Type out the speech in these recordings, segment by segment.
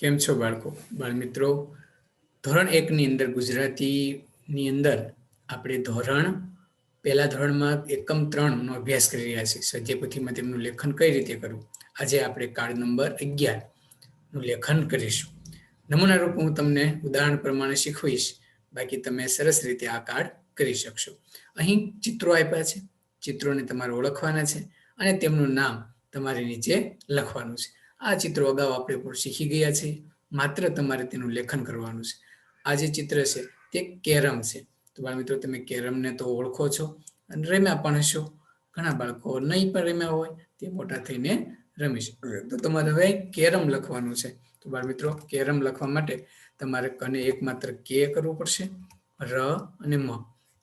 કેમ છો બાળકો? બાળ મિત્રો, ધોરણ એકની અંદર, ગુજરાતીની અંદર આપણે ધોરણ, પહેલા ધોરણમાં એકમ ત્રણનો અભ્યાસ કરી રહ્યા છીએ. સ્વાધ્યાયપોથીમાં તેમનું લેખન કઈ રીતે કરવું? આજે આપણે કાર્ડ નંબર અગિયારનું લેખન કરીશું. નમૂના રૂપ હું તમને ઉદાહરણ પ્રમાણે શીખવીશ. બાકી તમે સરસ રીતે આ કાર્ડ કરી શકશો. અહીં ચિત્રો આપ્યા છે. ચિત્રોને તમારે ઓળખવાના છે અને તેમનું નામ તમારે નીચે લખવાનું છે. આ ચિત્રો અગાઉ આપણે પણ શીખી ગયા છે. માત્ર તમારે તેનું લેખન કરવાનું છે. આ જે ચિત્ર છે તે કેરમ છે. તો બાળ મિત્રો, તમે કેરમને તો ઓળખો છો અને રમ્યા પણ હશો. ઘણા બાળકો નહીં પણ રમ્યા હોય તે મોટા થઈને રમી શકે તો તમારે હવે કેરમ લખવાનું છે. તો બાળ મિત્રો, કેરમ લખવા માટે તમારે કને એક માત્ર કે કરવું પડશે? ર અને મ.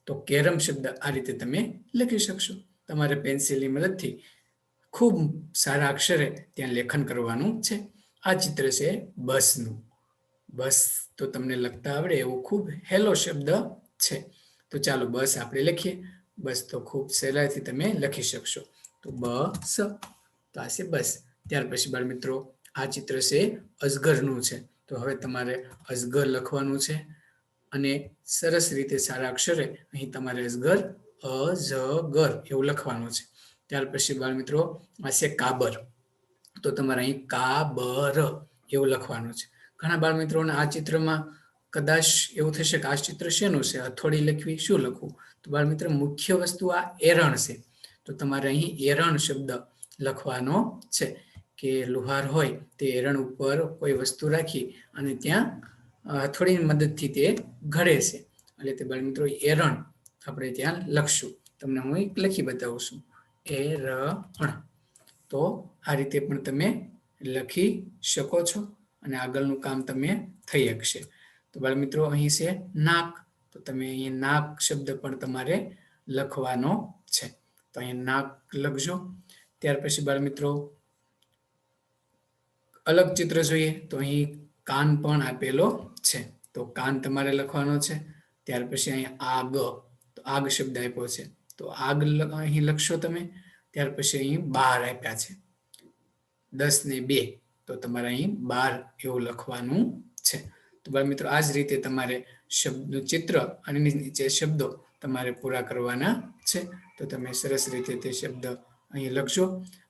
તો કેરમ શબ્દ આ રીતે તમે લખી શકશો. તમારે પેન્સિલની મદદથી ખૂબ સારા અક્ષરે ત્યાં લેખન કરવાનું છે. આ ચિત્ર છે બસનું. બસ તો તમને લખતા આવડે એવો ખૂબ હેલો શબ્દ છે. તો ચાલો બસ આપણે લખીએ. બસ તો ખૂબ સહેલાઈથી તમે લખી શકશો. તો બસ. તો આ છે બસ. ત્યાર પછી બાળ મિત્રો આ ચિત્ર છે અજગરનું છે. તો હવે તમારે અજગર લખવાનું છે. અને સરસ રીતે સારા અક્ષરે અહીં તમારે અજગર અજગર એવું લખવાનું છે. ત્યાર પછી બાળ મિત્રો, આ છે કાબર. તો તમારે અહીં કાબર એવું લખવાનું છે. ઘણા બાળ મિત્રોને આ ચિત્રમાં કદાચ એવું થશે કે આ ચિત્ર શેનું છે? હથોડી લખવી શું લખવું? તો બાળ મિત્ર, મુખ્ય વસ્તુ આ એરણ છે. તો તમારે અહીં એરણ શબ્દ લખવાનો છે કે લુહાર હોય તે એરણ ઉપર કોઈ વસ્તુ રાખી અને ત્યાં હથોડીની મદદથી તે ઘડે છે. એટલે તે બાળ મિત્રો, એરણ આપણે ત્યાં લખશું. તમને હું એક લખી બતાવું છું. એ, ર, અણ. તો આ રીતે પણ તમે લખી શકો છો અને આગળનું કામ તમે થઈ શકશે. તો બાળ મિત્રો, અહીં છે નાક. તો તમે અહીં નાક શબ્દ પણ તમારે લખવાનો છે. તો અહીંયા નાક લખજો. ત્યાર પછી બાળમિત્રો અલગ ચિત્ર જોઈએ. તો અહીં કાન પણ આપેલો છે. તો કાન તમારે લખવાનો છે. ત્યાર પછી અહીંયા આગ. તો આગ શબ્દ આપ્યો છે. તો આગ અહીં લખશો તમે. ત્યાર પછી અહીં બાર આપ્યા છે. દસ ને બે, તો તમારે અહીં બાર એવું લખવાનું છે. તો બાળ મિત્રો આ જ રીતે તમારે શબ્દ ચિત્ર અને નીચે શબ્દો તમારે પૂરા કરવાના છે. તો તમે સરસ રીતે તે શબ્દ અહીં લખજો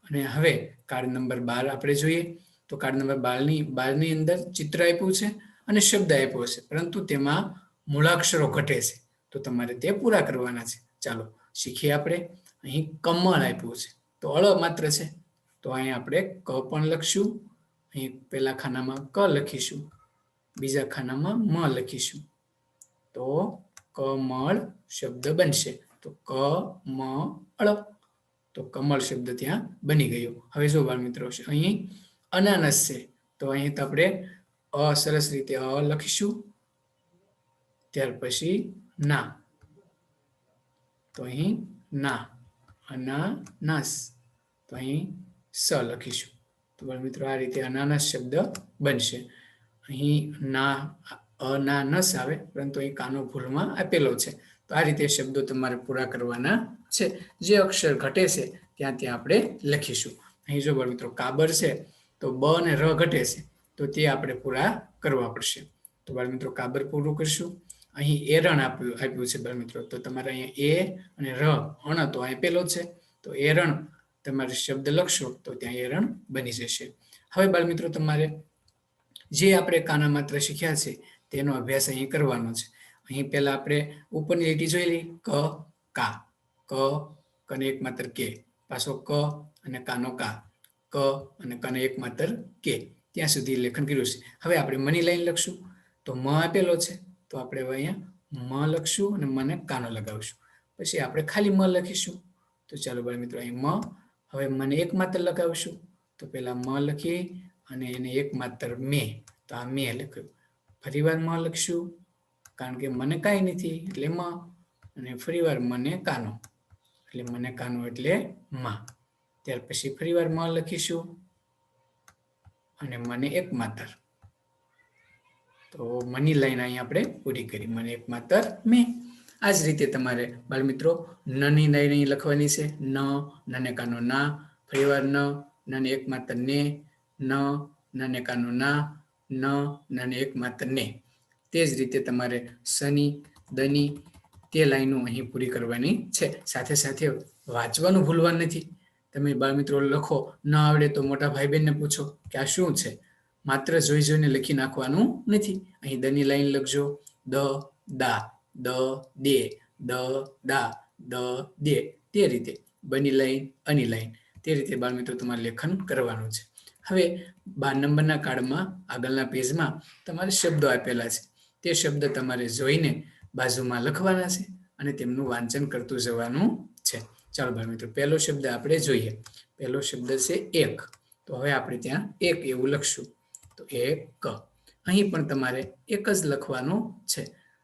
અને હવે કાર્ડ નંબર બાર આપણે જોઈએ. તો કાર્ડ નંબર બારની બારની અંદર ચિત્ર આપ્યું છે અને શબ્દ આપ્યો છે. પરંતુ તેમાં મૂળાક્ષરો ઘટે છે. તો તમારે તે પૂરા કરવાના છે. ચાલો શીખીએ આપણે. અહીં કમળ આપ્યું છે. તો અળ માત્ર છે. તો અહીં આપણે ક પણ લખશું. અહીં પહેલા ખાનામાં ક લખીશું. બીજા ખાનામાં મ લખીશું. તો કમળ શબ્દ બનશે. તો ક, મ અળ તો કમળ શબ્દ ત્યાં બની ગયો. હવે જો બાળ મિત્રો અહીં અનાનસ છે. તો અહીં તો આપણે અ સરસ રીતે અ લખીશું. ત્યાર પછી ના. તો અહીં ના, અનાનાસ. તો અહીં સ લખીશું. તો મિત્રો આ રીતે અનાનસ શબ્દ બનશે. અહીં ના, અનાનસ આવે, પરંતુ અહીં કાનો ભૂલમાં આપેલો છે. તો આ રીતે શબ્દો તમારે પૂરા કરવાના છે. જે અક્ષર ઘટે છે, ત્યાં ત્યાં આપણે લખીશું. અહીં જો મિત્રો કાબર છે, તો બ અને ર ઘટે છે, તો તે આપણે પૂરા કરવા પડશે. તો મિત્રો કાબર પૂરું કરશું. અહીં એરણ આપ્યું આપ્યું છે મિત્રો. તો તમારે અહીંયા એ અને ર, અણ તો અહીં પેલો છે. તો એરણ તમારે શબ્દ લખશો તો ત્યાં એરણ બની જશે. હવે બાળમિત્રો તમારે જે આપણે કાના માત્ર શીખ્યા છે તેનો અભ્યાસ અહીં કરવાનો છે. અહીં પહેલા આપણે ઉપરની લીટી જોઈ લઈ ક, કા. ક, કને એક માત્ર કે. પાછો ક અને કાનો કા. ક અને કને એક માત્ર કે. ત્યાં સુધી લેખન કર્યું છે. હવે આપણે મની લાઈન લખશું. તો મ આપેલો છે. તો આપણે અહીંયા મ લખશું અને મને કાનો લગાવશું. પછી આપણે ખાલી મ લખીશું. તો ચાલો બાળ મિત્રો, અહીં મ, હવે મને એક માત્ર લગાવશું. તો પહેલાં મ લખી અને એને એક માત્ર મે. તો આ મે લખ્યું. ફરી વાર મ લખશું, કારણ કે મને કાંઈ નથી એટલે મ. અને ફરી વાર મને કાનો. એટલે મને કાનો એટલે માં. ત્યાર પછી ફરી વાર મ લખીશું અને મને એક માત્ર તો મની લાઈન અહીં આપણે પૂરી કરી. મને એક માત્ર મેં. આ જ રીતે તમારે બાળ મિત્રો નની લાઈન અહીં લખવાની છે. ન, નને કાનો ના, ફરીવાર ન, નને એક માત્ર ને, ન, નને કાનો ના, ન અને એક માત્ર ને. તે જ રીતે તમારે સની દની તે લાઈનો અહીં પૂરી કરવાની છે. સાથે સાથે વાંચવાનું ભૂલવાનું નથી. તમે બાળમિત્રો લખો, ન આવડે તો મોટા ભાઈ બહેનને પૂછો કે આ શું છે? માત્ર જોઈ જોઈને લખી નાખવાનું નથી. અહીં દની લાઈન લખજો. દ, દા. દ, દે. દ, દા. દ, દે. તે રીતે. બની લાઈન, અની લાઈન. તે રીતે બાળમિત્રો તમારે લેખન કરવાનું છે. હવે બાર નંબરના કાર્ડમાં, આગળના પેજમાં તમારે શબ્દો આપેલા છે. તે શબ્દ તમારે જોઈને બાજુમાં લખવાના છે અને તેમનું વાંચન કરતું જવાનું છે. ચાલો બાળ મિત્રો પહેલો શબ્દ આપણે જોઈએ. પહેલો શબ્દ છે એક. તો હવે આપણે ત્યાં એક એવું લખશું. તો એક અહીં પણ તમારે એક જ લખવાનું છે.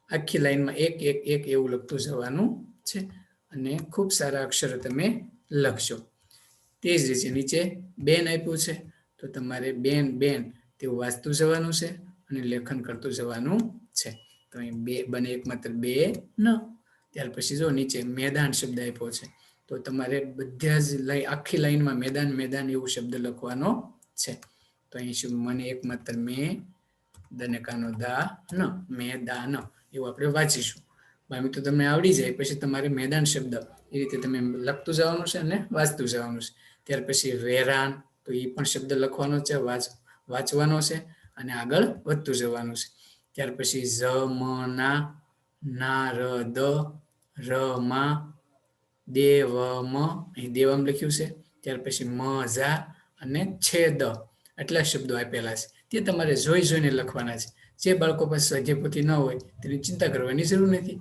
આખી લાઈનમાં એક એક એક એવું લખતું જવાનું છે. અને ખૂબ સારા અક્ષરો તમે લખશો તે જ રીતે નીચે બેન આપ્યું છે. તો તમારે બેન બેન તેવું વાંચતું જવાનું છે અને લેખન કરતું જવાનું છે. તો અહીં બે, બને એક માત્ર બે ન. ત્યાર પછી જો નીચે મેદાન શબ્દ આપ્યો છે. તો તમારે બધા જ લાઈ, આખી લાઈનમાં મેદાન મેદાન એવું શબ્દ લખવાનો છે. તો અહીં શું મને એક માત્ર મે દનકાનો દા ન મેદાન એવું આપણે વાંચીશું. બાકી તો તમને આવડી જાય, પછી તમારે મેદાન શબ્દ એ રીતે તમે લખતું જવાનું છે અને વાંચતું જવાનું છે. ત્યાર પછી વેરાન, તો એ પણ શબ્દ લખવાનો છે, વાંચ, વાંચવાનો છે અને આગળ વધતું જવાનું છે. ત્યાર પછી ઝ મ, ના ના, ર, દ, ર, મા, દેવ, મ, અહીં દેવમ લખ્યું છે. ત્યાર પછી મ, ઝા અને છે દ આટલા શબ્દો આપેલા છે. તે તમારે જોઈ જોઈને લખવાના છે. જે બાળકો પાસે સ્વાધ્યાયપોથી ન હોય, તેની ચિંતા કરવાની જરૂર નથી.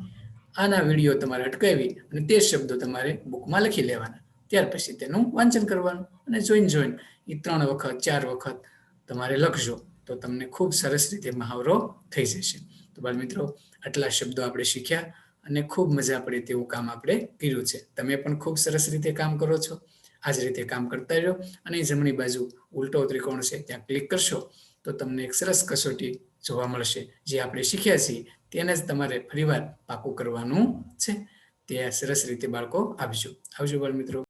આના વીડિયો તમારે અટકાવી અને તે શબ્દો તમારે બુકમાં લખી લેવાના. ત્યાર પછી તેનું વાંચન કરવાનું અને જોઈને જોઈને એ ત્રણ વખત, ચાર વખત તમારે લખજો, તો તમને ખૂબ સરસ રીતે મહાવરો થઈ જશે. તો બાળ મિત્રો આટલા શબ્દો આપણે શીખ્યા અને ખૂબ મજા પડે તેવું કામ આપણે કર્યું છે. તમે પણ ખૂબ સરસ રીતે કામ કરો છો. આ જ રીતે કામ કરતા રહ્યો અને જમણી બાજુ ઉલટો ત્રિકોણ છે, ત્યાં ક્લિક કરશો તો તમને એક સરસ કસોટી જોવા મળશે. જે આપણે શીખ્યા છીએ, તેને જ તમારે ફરીવાર પાકું કરવાનું છે. તે સરસ રીતે બાળકો આપજો આવજો બાળ મિત્રો